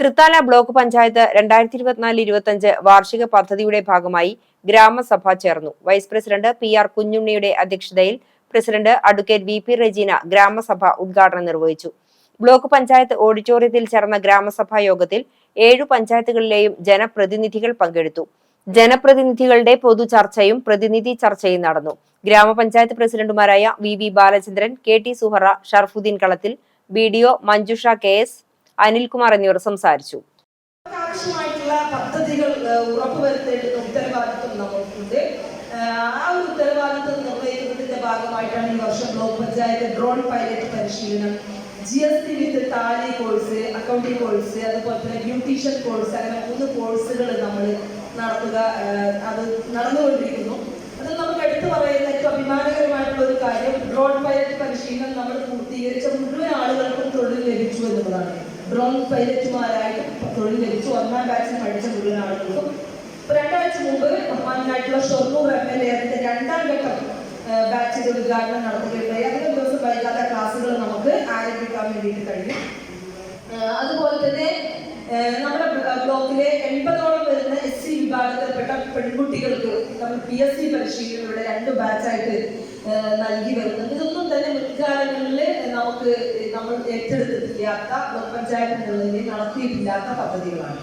Thrithala block panchayat രണ്ടായിരത്തി ഇരുപത്തിനാല് ഇരുപത്തിയഞ്ച് വാർഷിക പദ്ധതിയുടെ ഭാഗമായി ഗ്രാമസഭ ചേർന്നു. വൈസ് പ്രസിഡന്റ് പി ആർ കുഞ്ഞുണ്ണിയുടെ അധ്യക്ഷതയിൽ president advocate V P Rejeena ഗ്രാമസഭ ഉദ്ഘാടനം നിർവഹിച്ചു. ബ്ലോക്ക് പഞ്ചായത്ത് ഓഡിറ്റോറിയത്തിൽ ചേർന്ന ഗ്രാമസഭാ യോഗത്തിൽ ഏഴു പഞ്ചായത്തുകളിലെയും ജനപ്രതിനിധികൾ പങ്കെടുത്തു. ജനപ്രതിനിധികളുടെ പൊതു ചർച്ചയും പ്രതിനിധി ചർച്ചയും നടന്നു. ഗ്രാമപഞ്ചായത്ത് പ്രസിഡന്റുമാരായ V V Balachandran K T Suhara Sharafudheen Kalathil B D O Manjusha K S Anilkumar എന്നിവർ സംസാരിച്ചു. പദ്ധതികൾ ആ ഭാഗമായിട്ടാണ് ഈ വർഷം ബ്ലോക്ക് പഞ്ചായത്ത് ഡ്രോൺ പൈലറ്റ് പരിശീലനം G S T with Tally course accounting course അതുപോലെ തന്നെ ബ്യൂട്ടീഷ്യൻ കോഴ്സ് അങ്ങനെ മൂന്ന് കോഴ്സുകൾ നമ്മൾ നടത്തുക അത് നടന്നുകൊണ്ടിരിക്കുന്നു. അത് നമുക്ക് എടുത്തു പറയുന്ന ഏറ്റവും അഭിമാനകരമായിട്ടുള്ള ഒരു കാര്യം ഡ്രോൺ പൈലറ്റ് പരിശീലനം നമ്മൾ പൂർത്തീകരിച്ച മുഴുവൻ ആളുകൾക്കും തൊഴിൽ ഡ്രോൺ പൈലറ്റുമാരായിട്ട് തൊഴിൽ ലഭിച്ചു. ഒന്നാം ബാച്ചിൽ പഠിച്ച മുഴുവൻ ആളുകൾക്കും രണ്ടാഴ്ച മുമ്പ് ബഹുമാനായിട്ടുള്ള ഷൊർണൂർ എം എൽ എ അതിന്റെ രണ്ടാം ഘട്ടം ബാച്ചിന്റെ ഉദ്ഘാടനം നടത്തുകയുണ്ടായി അധികം ദിവസം വൈകാത്ത ക്ലാസ്സുകൾ നമുക്ക് ആരംഭിക്കാൻ വേണ്ടിയിട്ട് ഏഹ് അതുപോലെ തന്നെ നമ്മുടെ ബ്ല- ബ്ലോക്കിലെ എൺപതോളം വരുന്ന എസ് സി വിഭാഗത്തിൽപ്പെട്ട പെൺകുട്ടികൾക്ക് നമ്മൾ പി എസ് സി പരിശീലനം ഇവിടെ രണ്ട് ബാച്ചായിട്ട് നൽകി മുൻകാലങ്ങളിൽ നമുക്ക് നമ്മൾ ഏറ്റെടുത്തിട്ടില്ലാത്ത ബ്ലോക്ക് പഞ്ചായത്ത് നടത്തിയിട്ടില്ലാത്ത പദ്ധതികളാണ്.